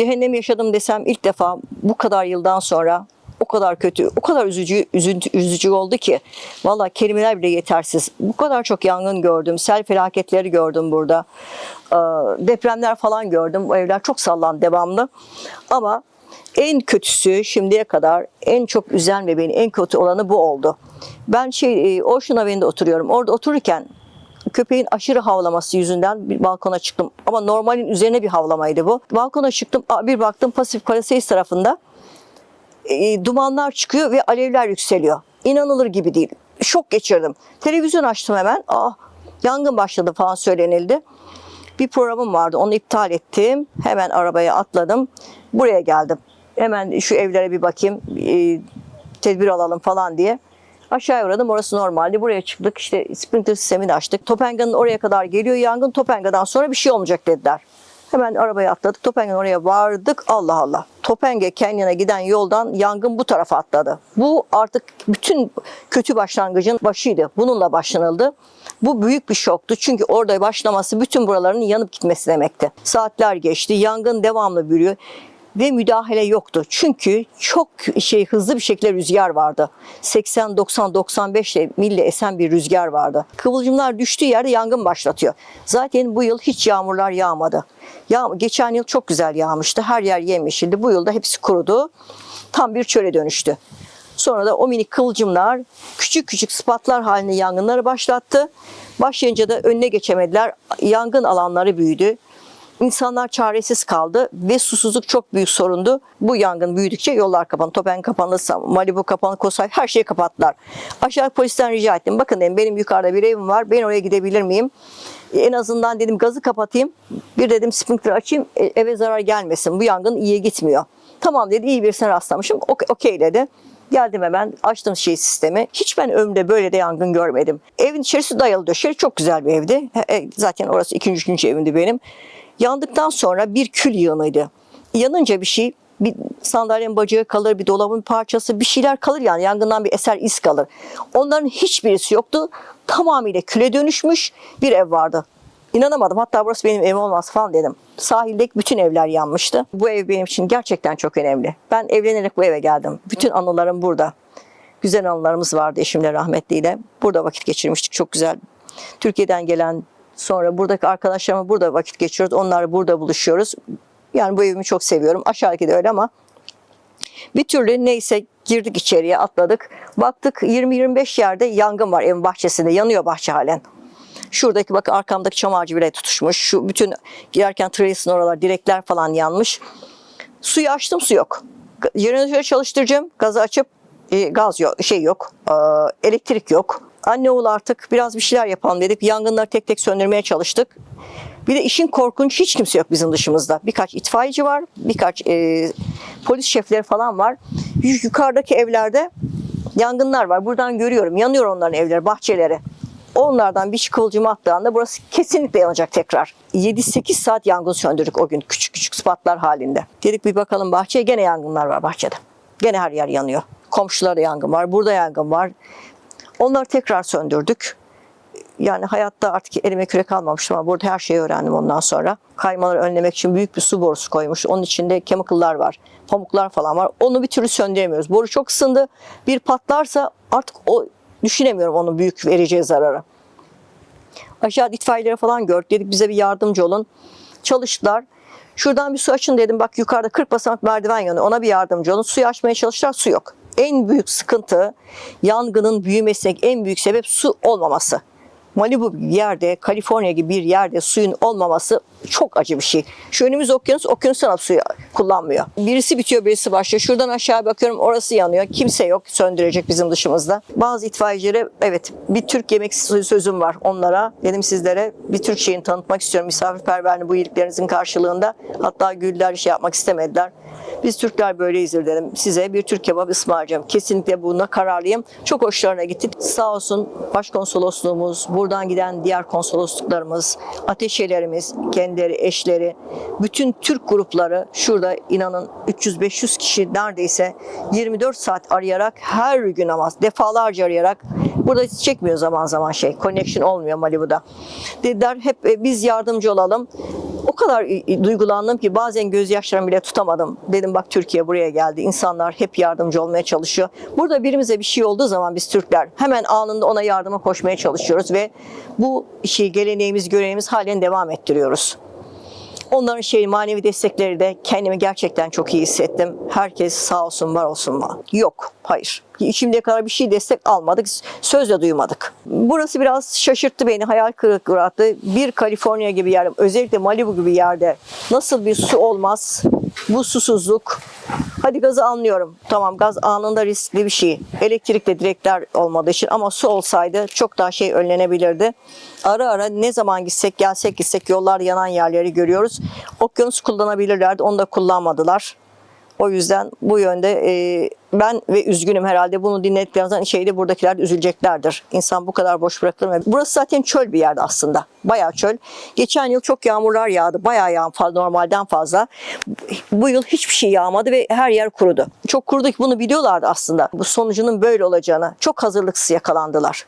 cehennem yaşadım desem ilk defa bu kadar yıldan sonra o kadar kötü, o kadar üzücü, üzüntü, üzücü oldu ki valla kelimeler bile yetersiz. Bu kadar çok yangın gördüm, sel felaketleri gördüm burada. Ee, depremler falan gördüm. Bu evler çok sallan devamlı. Ama en kötüsü şimdiye kadar en çok üzen ve beni en kötü olanı bu oldu. Ben şey e, Ocean Avenue oturuyorum. Orada otururken köpeğin aşırı havlaması yüzünden bir balkona çıktım. Ama normalin üzerine bir havlamaydı bu. Balkona çıktım. Bir baktım Pasifik Palisades tarafında e, dumanlar çıkıyor ve alevler yükseliyor. İnanılır gibi değil. Şok geçirdim. Televizyon açtım hemen. Aa, yangın başladı falan söylenildi. Bir programım vardı. Onu iptal ettim. Hemen arabaya atladım. Buraya geldim. Hemen şu evlere bir bakayım. e, tedbir alalım falan diye. Aşağıya uğradım. Orası normaldi. Buraya çıktık. İşte sprinkler sistemini açtık. Topenga'nın oraya kadar geliyor yangın. Topenga'dan sonra bir şey olmayacak dediler. Hemen arabaya atladık. Topenga'nın oraya vardık. Allah Allah. Topenge Canyon'a giden yoldan yangın bu tarafa atladı. Bu artık bütün kötü başlangıcın başıydı. Bununla başlanıldı. Bu büyük bir şoktu. Çünkü orada başlaması bütün buraların yanıp gitmesi demekti. Saatler geçti. Yangın devamlı büyüyor ve müdahale yoktu. Çünkü çok şey hızlı bir şekilde rüzgar vardı. 80 90 95 mille esen bir rüzgar vardı. Kıvılcımlar düştüğü yerde yangın başlatıyor. Zaten bu yıl hiç yağmurlar yağmadı. Ya geçen yıl çok güzel yağmıştı. Her yer yemyeşildi. Bu yılda hepsi kurudu. Tam bir çöle dönüştü. Sonra da o minik kıvılcımlar küçük küçük spatlar halinde yangınları başlattı. Başlayınca da önüne geçemediler. Yangın alanları büyüdü. İnsanlar çaresiz kaldı ve susuzluk çok büyük sorundu. Bu yangın büyüdükçe yollar kapandı. Topen kapandı, Malibu kapandı, Kosay her şeyi kapattılar. Aşağı polisten rica ettim. Bakın dedim benim yukarıda bir evim var. Ben oraya gidebilir miyim? En azından dedim gazı kapatayım. Bir dedim sprinkler açayım. e, Eve zarar gelmesin. Bu yangın iyi gitmiyor. Tamam dedi. iyi birisine rastlamışım. Ok- Okey dedi. Geldim hemen açtım şey sistemi. Hiç ben ömrümde böyle de yangın görmedim. Evin içerisi dayalı döşeli çok güzel bir evdi. E, Zaten orası ikinci, üçüncü evimdi benim. Yandıktan sonra bir kül yığınıydı. Yanınca bir şey bir sandalyenin bacağı kalır, bir dolabın parçası, bir şeyler kalır yani yangından bir eser iz kalır. Onların hiçbirisi yoktu. Tamamıyla küle dönüşmüş bir ev vardı. İnanamadım. Hatta burası benim evim olmaz falan dedim. Sahildeki bütün evler yanmıştı. Bu ev benim için gerçekten çok önemli. Ben evlenerek bu eve geldim. Bütün anılarım burada. Güzel anılarımız vardı eşimle rahmetliyle. Burada vakit geçirmiştik. Çok güzel. Türkiye'den gelen sonra buradaki arkadaşlarımla burada vakit geçiriyoruz. Onlarla burada buluşuyoruz. Yani bu evimi çok seviyorum. Aşağıdaki de öyle ama bir türlü neyse girdik içeriye atladık. Baktık 20-25 yerde yangın var evin bahçesinde. Yanıyor bahçe halen. Şuradaki bak arkamdaki çam ağacı bile tutuşmuş. Şu bütün girerken trellisin oralar direkler falan yanmış. Suyu açtım su yok. Jeneratörü çalıştıracağım. Gazı açıp e, gaz yok, şey yok. e, elektrik yok. Anne oğul artık biraz bir şeyler yapalım dedik. Yangınları tek tek söndürmeye çalıştık. Bir de işin korkunç hiç kimse yok bizim dışımızda. Birkaç itfaiyeci var, birkaç e, polis şefleri falan var. Yu- Yukarıdaki evlerde yangınlar var. Buradan görüyorum. Yanıyor onların evleri, bahçeleri. Onlardan bir kıvılcım attığında burası kesinlikle yanacak tekrar. 7-8 saat yangın söndürdük o gün küçük küçük spatlar halinde. Dedik bir bakalım bahçeye gene yangınlar var bahçede. Gene her yer yanıyor. Komşularda yangın var, burada yangın var. Onları tekrar söndürdük. Yani hayatta artık elime kürek kalmamıştım ama burada her şeyi öğrendim ondan sonra. Kaymaları önlemek için büyük bir su borusu koymuş. Onun içinde chemical'lar var, pamuklar falan var. Onu bir türlü söndüremiyoruz. Boru çok ısındı. Bir patlarsa artık o düşünemiyorum onun büyük vereceği zararı. Aşağıda itfaiyeleri falan gördük. Dedik bize bir yardımcı olun. Çalıştılar. Şuradan bir su açın dedim. Bak yukarıda 40 basamak merdiven yanıyor. Ona bir yardımcı olun. Suyu açmaya çalıştılar. Su yok. En büyük sıkıntı yangının büyümesine en büyük sebep su olmaması. Malibu gibi bir yerde, Kaliforniya gibi bir yerde suyun olmaması çok acı bir şey. Şu önümüz okyanus, okyanustan alıp suyu kullanmıyor. Birisi bitiyor, birisi başlıyor. Şuradan aşağı bakıyorum, orası yanıyor. Kimse yok söndürecek bizim dışımızda. Bazı itfaiyecilere, evet bir Türk yemek sözüm var onlara. Dedim sizlere bir Türk şeyini tanıtmak istiyorum. Misafirperverliğini bu iyiliklerinizin karşılığında. Hatta güller şey yapmak istemediler. Biz Türkler böyleyizdir dedim. Size bir Türk kebap ısmarlayacağım. Kesinlikle buna kararlıyım. Çok hoşlarına gitti. Sağ olsun başkonsolosluğumuz, buradan giden diğer konsolosluklarımız, ateşelerimiz, kendileri, eşleri, bütün Türk grupları şurada inanın 300-500 kişi neredeyse 24 saat arayarak her gün ama defalarca arayarak burada çekmiyor zaman zaman şey. Connection olmuyor Malibu'da. Dediler hep e, biz yardımcı olalım. O kadar duygulandım ki bazen gözyaşlarımı bile tutamadım. Dedim bak Türkiye buraya geldi. İnsanlar hep yardımcı olmaya çalışıyor. Burada birimize bir şey olduğu zaman biz Türkler hemen anında ona yardıma koşmaya çalışıyoruz ve bu şey geleneğimiz, göreneğimiz halen devam ettiriyoruz. Onların şey manevi destekleri de kendimi gerçekten çok iyi hissettim. Herkes sağ olsun var olsun mu? Yok, hayır. Şimdiye kadar bir şey destek almadık, sözle duymadık. Burası biraz şaşırttı beni, hayal kırıklığı yarattı. Bir Kaliforniya gibi yerde, özellikle Malibu gibi yerde nasıl bir su olmaz? Bu susuzluk. Hadi gazı anlıyorum. Tamam gaz anında riskli bir şey. Elektrikle direkler olmadığı için ama su olsaydı çok daha şey önlenebilirdi. Ara ara ne zaman gitsek gelsek gitsek yollar yanan yerleri görüyoruz. Okyanus kullanabilirlerdi onu da kullanmadılar. O yüzden bu yönde e, ben ve üzgünüm herhalde bunu dinlediklerimizden şeyde buradakiler de üzüleceklerdir. İnsan bu kadar boş bırakılır mı? Burası zaten çöl bir yerde aslında. Bayağı çöl. Geçen yıl çok yağmurlar yağdı. Bayağı yağ fazla, normalden fazla. Bu yıl hiçbir şey yağmadı ve her yer kurudu. Çok kurudu bunu biliyorlardı aslında. Bu sonucunun böyle olacağını. Çok hazırlıksız yakalandılar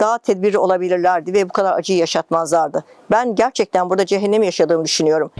daha tedbirli olabilirlerdi ve bu kadar acıyı yaşatmazlardı. Ben gerçekten burada cehennemi yaşadığımı düşünüyorum.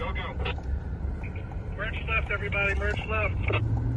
Go, go. Merge left, everybody. Merge left.